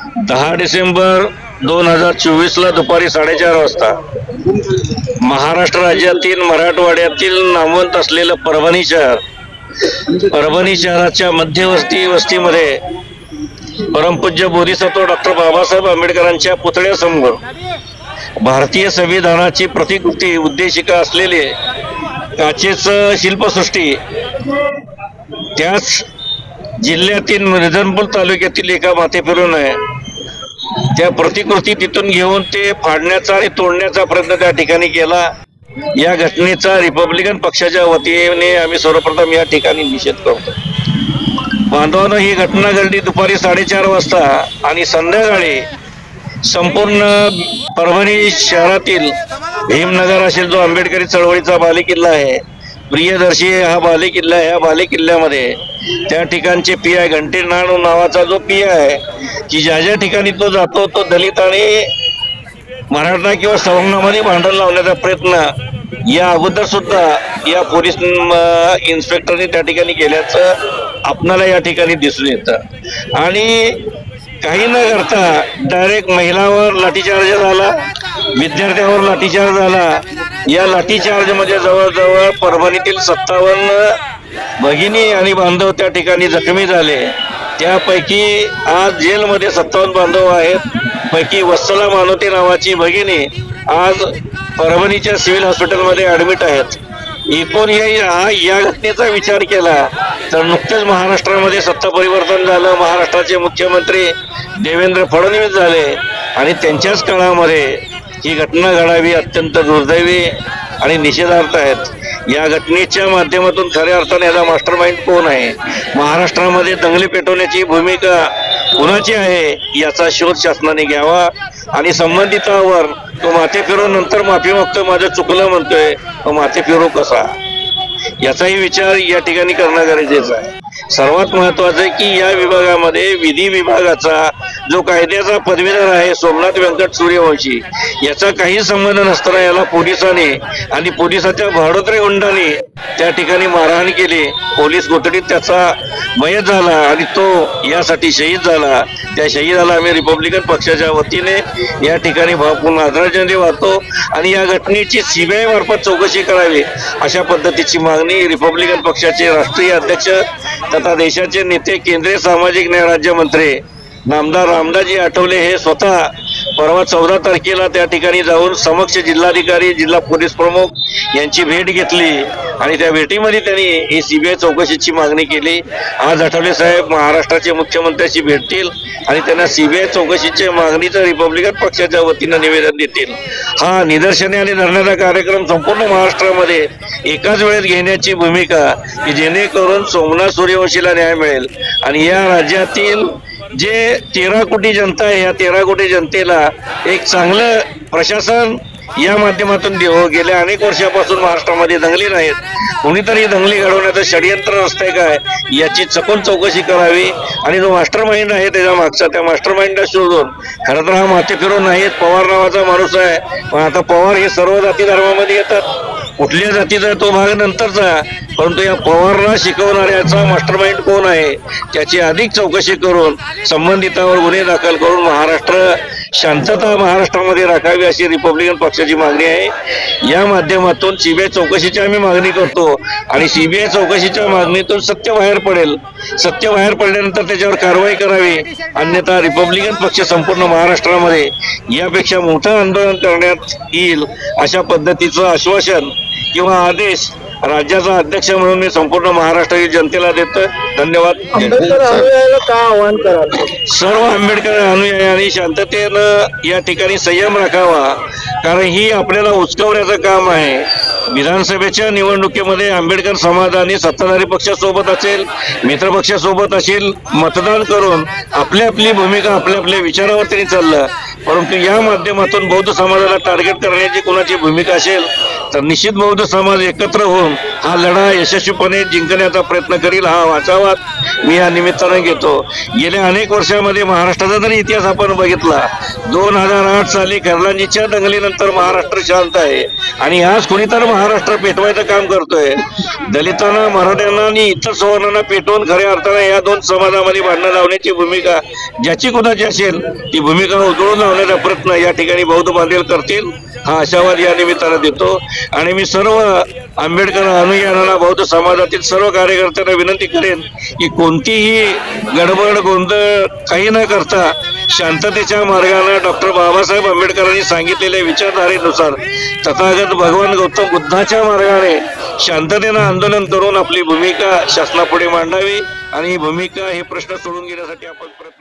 दहा डिसेंबर दोन हजार चोवीसला दुपारी साडेचार वाजता महाराष्ट्र राज्यातील मराठवाड्यातील नामवंत असलेलं परभणी शहर परभणी शहराच्या मध्यवर्ती वस्तीमध्ये परमपूज्य बोधिसत्व डॉक्टर बाबासाहेब आंबेडकरांच्या पुतळ्यासमोर भारतीय संविधानाची प्रतिकृती उद्देशिका असलेले काचेचं शिल्पसृष्टी त्याच जिल्ह्यातील रिझनपूर तालुक्यातील एका माथेफिरून आहे त्या प्रतिकृती तिथून घेऊन ते फाडण्याचा आणि तोडण्याचा प्रयत्न त्या ठिकाणी केला. या घटनेचा रिपब्लिकन पक्षाच्या वतीने आम्ही सर्वप्रथम या ठिकाणी निषेध करतो. बांधवानं ही घटना घडली दुपारी साडेचार वाजता आणि संध्याकाळी संपूर्ण परभणी शहरातील भीमनगर असेल जो आंबेडकरी चळवळीचा बालेकिल्ला आहे प्रियदर्शी हा बालेकिल्ला ह्या या बालेकिल्ल्यामध्ये त्या ठिकाणचे पी आय घंटे नाणू नावाचा जो पी आहे की ज्या ज्या ठिकाणी तो जातो तो दलित आणि मराठा किंवा सवंगामध्ये भांडण लावण्याचा प्रयत्न या अगोदर सुद्धा या पोलीस इन्स्पेक्टरने त्या ठिकाणी केल्याचं आपणाला या ठिकाणी दिसून येतं. आणि काही न करता डायरेक्ट महिलावर लाठीचार्ज झाला विद्यार्थ्यावर लाठीचार्ज झाला या लाठीचार्जमध्ये जवळजवळ परभणीतील सत्तावन्न भगिनी आणि बांधव त्या ठिकाणी जखमी झाले. त्यापैकी आज जेलमध्ये सत्तावन्न बांधव आहेत. पैकी वत्सला मानवते नावाची भगिनी आज परभणीच्या सिव्हिल हॉस्पिटलमध्ये ॲडमिट आहेत. एकूण या या घटनेचा विचार केला तर नुकतेच महाराष्ट्रामध्ये सत्ता परिवर्तन झालं. महाराष्ट्राचे मुख्यमंत्री देवेंद्र फडणवीस झाले आणि त्यांच्याच काळामध्ये ही घटना घडावी अत्यंत दुर्दैवी आणि निषेधार्थ आहेत. या घटनेच्या माध्यमातून खऱ्या अर्थाने याचा मास्टर माइंड कोण आहे? महाराष्ट्रामध्ये दंगली पेटवण्याची भूमिका कुणाची आहे याचा शोध शासनाने घ्यावा आणि संबंधितावर तो माथे फिरो नंतर माफी मागतोय माझं चुकलं म्हणतोय तो माथे फिरू कसा? याचाही विचार या ठिकाणी करणं गरजेचं आहे. सर्वात महत्वाचं आहे की या विभागामध्ये विधी विभागाचा जो कायद्याचा पदवीधर आहे सोमनाथ व्यंकट सूर्यवंशी याचा काही संबंध नसताना याला पोलिसांनी आणि पोलिसाच्या भाडोत्रे गुंडाने त्या ठिकाणी मारहाण केली. पोलीस कोठडीत त्याचा मयत झाला आणि तो यासाठी शहीद झाला. त्या शहीदाला आम्ही रिपब्लिकन पक्षाच्या वतीने या ठिकाणी भावपूर्ण आदरांजली वाहतो आणि या घटनेची सीबीआय मार्फत चौकशी करावी अशा पद्धतीची मागणी रिपब्लिकन पक्षाचे राष्ट्रीय अध्यक्ष तथा देशाचे नेते केंद्रीय सामाजिक न्याय राज्यमंत्री नामदार रामदासजी आठवले हे स्वतः परवा चौदा तारखेला त्या ठिकाणी जाऊन समक्ष जिल्हाधिकारी जिल्हा पोलीस प्रमुख यांची भेट घेतली आणि त्या भेटीमध्ये त्यांनी ही सीबीआय चौकशीची मागणी केली. आज आठवले साहेब महाराष्ट्राचे मुख्यमंत्र्यांशी भेटतील आणि त्यांना सीबीआय चौकशीच्या मागणीचं रिपब्लिकन पक्षाच्या वतीनं निवेदन देतील. हा निदर्शने आणि धरण्याचा कार्यक्रम संपूर्ण महाराष्ट्रामध्ये एकाच वेळेत घेण्याची भूमिका की जेणेकरून सोमनाथ सूर्यवंशीला न्याय मिळेल. आणि या राज्यातील जे तेरा कोटी जनता आहे या तेरा कोटी जनतेला एक चांगलं प्रशासन या माध्यमातून देऊ. गेल्या अनेक वर्षापासून महाराष्ट्रामध्ये दंगली नाहीत. कोणीतरी दंगली घडवण्याचं षडयंत्र असतंय काय? याची चकून चौकशी करावी. आणि जो मास्टर माइंड आहे त्याच्या मागचा त्या मास्टर माइंडला शोधून खरं तर हा माथे फिरून नाहीत. पवार नावाचा माणूस आहे. पण आता पवार हे सर्व जाती धर्मामध्ये येतात. कुठल्या जातीचा तो भाग नंतरचा परंतु या पवारला शिकवणाऱ्याचा मास्टर माइंड कोण आहे त्याची अधिक चौकशी करून संबंधितावर गुन्हे दाखल करून महाराष्ट्र शांतता महाराष्ट्रामध्ये राखावी अशी रिपब्लिकन पक्षाची मागणी आहे. या माध्यमातून सीबीआय चौकशीची आम्ही मागणी करतो आणि सीबीआय चौकशीच्या मागणीतून सत्य बाहेर पडेल. सत्य बाहेर पडल्यानंतर त्याच्यावर कारवाई करावी. अन्यथा रिपब्लिकन पक्ष संपूर्ण महाराष्ट्रामध्ये यापेक्षा मोठं आंदोलन करण्यात येईल अशा पद्धतीचं आश्वासन किंवा आदेश राज्याचा अध्यक्ष म्हणून मी संपूर्ण महाराष्ट्रातील जनतेला देतो धन्यवाद. आंबेडकर अनुयायाला का आव्हान कराल? सर्व आंबेडकर अनुयायांनी शांततेनं या ठिकाणी संयम राखावा कारण ही आपल्याला उचकवण्याचं काम आहे. विधानसभेच्या निवडणुकीमध्ये आंबेडकर समाजाने सत्ताधारी पक्षासोबत असेल मित्र पक्षासोबत असेल मतदान करून आपली आपली भूमिका आपल्या आपल्या विचारावर त्यांनी चाललं. परंतु या माध्यमातून बौद्ध समाजाला टार्गेट करण्याची कोणाची भूमिका असेल तर निश्चित बौद्ध समाज एकत्र होऊन हा लढा यशस्वीपणे जिंकण्याचा प्रयत्न करील हा वाचावात मी या निमित्तानं घेतो. गेल्या अनेक वर्षामध्ये महाराष्ट्राचा जरी इतिहास आपण बघितला दोन हजार आठ साली खरलांजीच्या दंगलीनंतर महाराष्ट्र शांत आहे आणि आज कुणीतरी महाराष्ट्र पेटवायचं काम करतोय. दलितांना मराठ्यांना आणि इतर सवर्णांना पेटवून खऱ्या अर्थाने या दोन समाजामध्ये भांडणं लावण्याची भूमिका ज्याची कुणाची असेल ती भूमिका उजळून लावण्याचा प्रयत्न या ठिकाणी बौद्ध बांधील करतील. हा आशावाद या निमित्तानं देतो. आणि मी सर्व आंबेडकर अनुयायांना बौद्ध समाजातील सर्व कार्यकर्त्यांना विनंती करेन की कोणतीही गडबड गोंधळ काही न करता शांततेच्या मार्गाने डॉक्टर बाबासाहेब आंबेडकरांनी सांगितलेल्या विचारधारेनुसार तथागत भगवान गौतम बुद्धाच्या मार्गाने शांततेनं आंदोलन करून आपली भूमिका शासनापुढे मांडावी. आणि ही भूमिका हे प्रश्न सोडून घेण्यासाठी आपण प्रयत्न